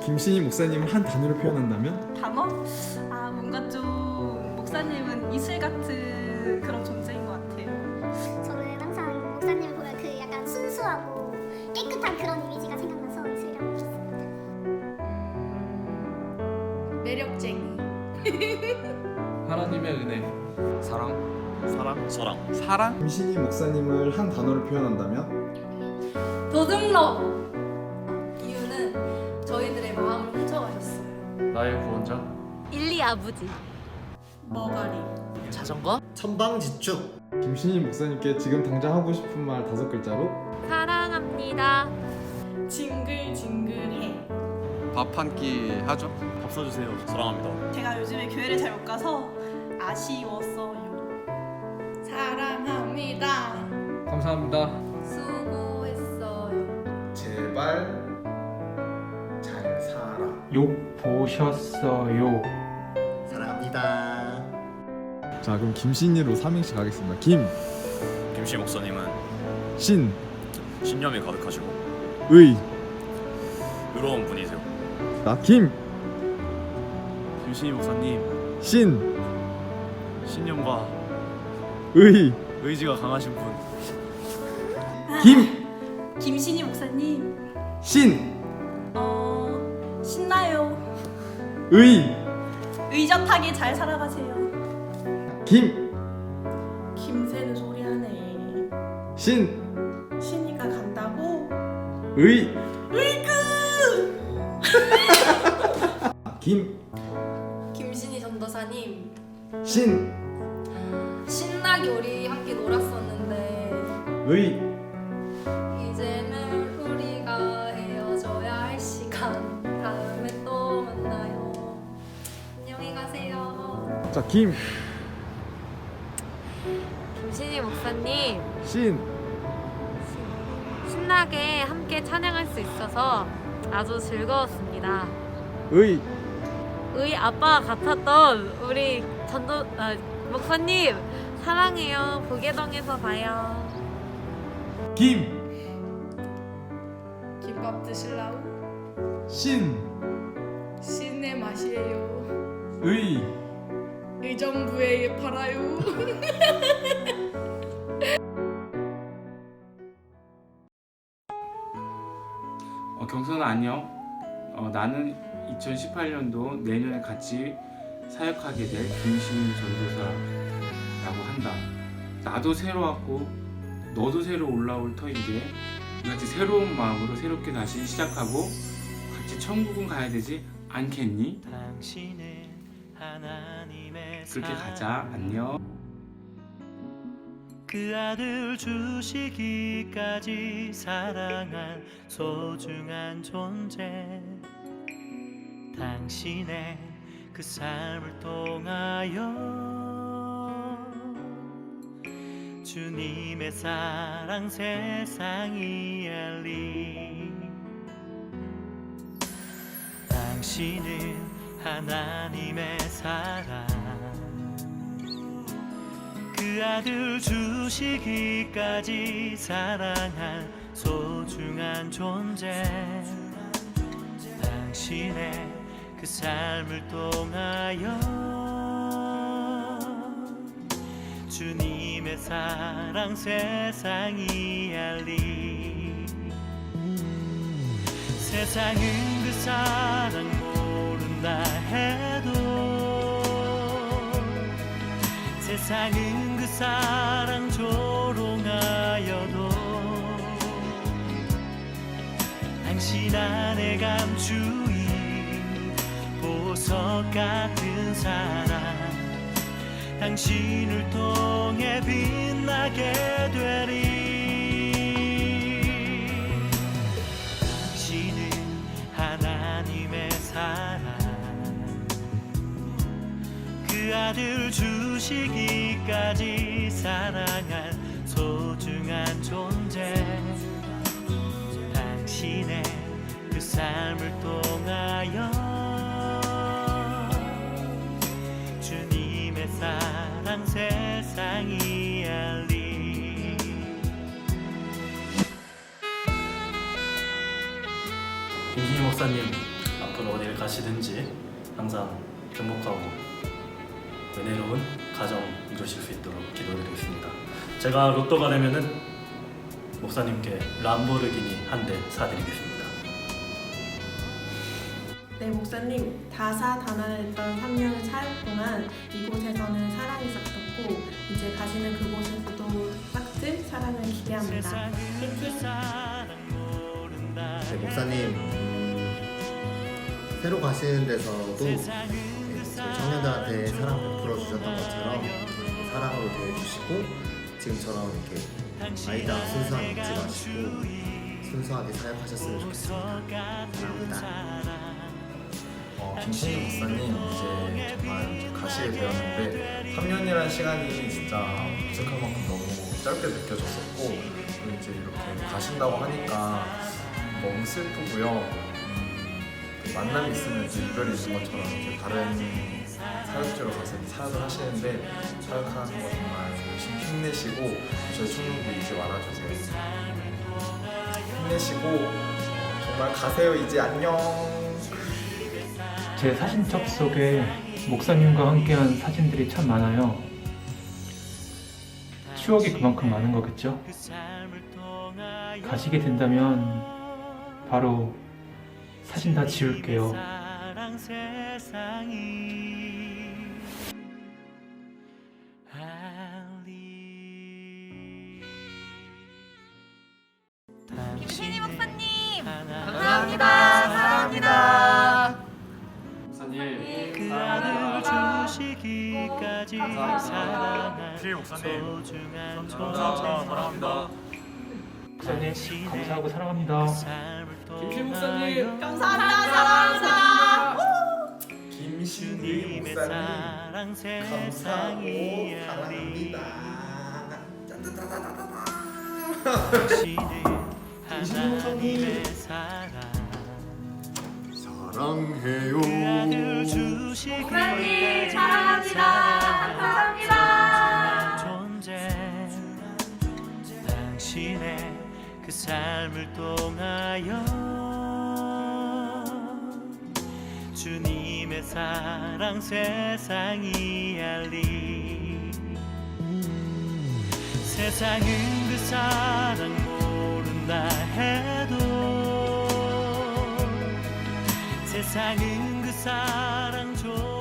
김신희 목사님을 한 단어로 표현한다면 단어? 아 뭔가 좀 목사님은 이슬 같은 그런 존재인 것 같아요. 저는 항상 목사님을 보면 그 약간 순수하고 깨끗한 그런 이미지가 생각나서 이슬이라고 했습니다. 매력쟁이. 하나님의 은혜 사랑 사랑 사랑 사랑 김신희 목사님을 한 단어로 표현한다면 도둑놈. 나의 구원자 일리 아버지. 머가리. 자전거 천방지축 김신희 목사님께 지금 당장 하고 싶은 말 다섯 글자로 사랑합니다. 징글징글해. 밥 한 끼 하죠 밥 사주세요 사랑합니다 제가 요즘에 교회를 잘 못 가서 아쉬웠어요. 사랑합니다. 감사합니다 수고했어요. 제발. 욕 보셨어요. 사랑합니다. 자 그럼 김신희로 삼행시 가겠습니다. 김, 김씨 목사님은 신, 신념이 가득하시고 의. 의로운 분이세요. 나 김, 김신희 목사님. 신, 신념과 의. 의지가 강하신 분. 김, 김신희 목사님, 신, 의. 의젓하게 잘 살아가세요. 김, 김새는 소리 하네. 신, 신이가 간다고? 의. 김, 김신희 전도사님. 신, 신나게 우리 함께 놀았었는데 의. 자 김, 김신희 목사님 신, 신나게 함께 찬양할 수 있어서 아주 즐거웠습니다. 의. 의 아빠가 같았던 우리 전도 아, 목사님 사랑해요. 보계동에서 봐요. 김, 김밥 드실라우? 신, 신의 맛이에요. 의. 의정부에 팔아요. 어, 경선아 안녕. 어, 나는 2018년도 내년에 같이 사역하게 될 김신희 전도사라고 한다. 나도 새로 왔고 너도 새로 올라올 터인데 같이 새로운 마음으로 새롭게 다시 시작하고 같이 천국은 가야 되지 않겠니? 그렇게 가자. 안녕. 그 아들 주시기까지 사랑한 소중한 존재 당신의 그 삶을 통하여 주님의 사랑 세상 이 알리 당신은 하나님의 사랑. 그 아들 주시기까지 사랑한 소중한 존재. 당신의 그 삶을 통하여 주님의 사랑 세상이 알리. 세상은 그 사랑 모른다 해도 세상은 그 사랑 조롱하여도 당신 안에 감추인 보석 같은 사랑 당신을 통해 빛나게 되리 그 아들 주시기까지 사랑한 소중한 존재. 당신의 그 삶을 통하여 주님의 사랑 세상이 알리. 김신희 목사님 앞으로 어디를 가시든지 항상 행복하고 은혜로운 가정 이루실 수 있도록 기도드리겠습니다. 제가 로또가 되면은 목사님께 람보르기니 한 대 사드리겠습니다. 네, 목사님 다사다난했던 3년의 사역 동안 이곳에서는 사랑이 싹텄고 이제 가시는 그곳에서도 싹틀 사랑을 기대합니다. 네, 목사님 음, 새로 가시는 데서도 청년들한테 사랑 베풀어 주셨던 것처럼 사랑으로 대해주시고 지금처럼 이렇게 아이다 순수한 잊지 마시고 순수하게 사역하셨으면 좋겠습니다. 사랑합니다. 어, 김신희 목사님 이제 정말 가시게 되었는데 3년이라는 시간이 진짜 부족한 만큼 너무 짧게 느껴졌었고 그리고 이제 이렇게 가신다고 하니까 너무 슬프고요. 음, 또 만남이 있으면 이제 이별이 있는 것처럼 이렇게 다른 사역지로 가서 이제 사역을 하시는데 사역하는 거 정말 열심히 힘내시고 저희 청년부 잊지 말아주세요. 힘내시고 정말 가세요 이제 안녕. 제 사진첩 속에 목사님과 함께한 사진들이 참 많아요. 추억이 그만큼 많은 거겠죠? 가시게 된다면 바로 사진 다 지울게요. 김신희 목사님 감사합니다. 사랑합니다. 목사님 그 아들 주시기까지 사랑한 김신희 목사님. 소중한 감사합니다. 사랑합니다. 목사님 감사하고 사랑합니다. 김신 목사님 감사합니다. 사랑합니다. 김신희 사랑 감사하고 세상이 사랑합니다. 하나님의 사랑 사랑해요. 목사님 사랑합니다. 감사합니다. 존재 당신의 그 삶을 통하여 주님의 사랑 세상이 알리. 세상은 그 사랑 모른다 해도 세상은 그 사랑 줘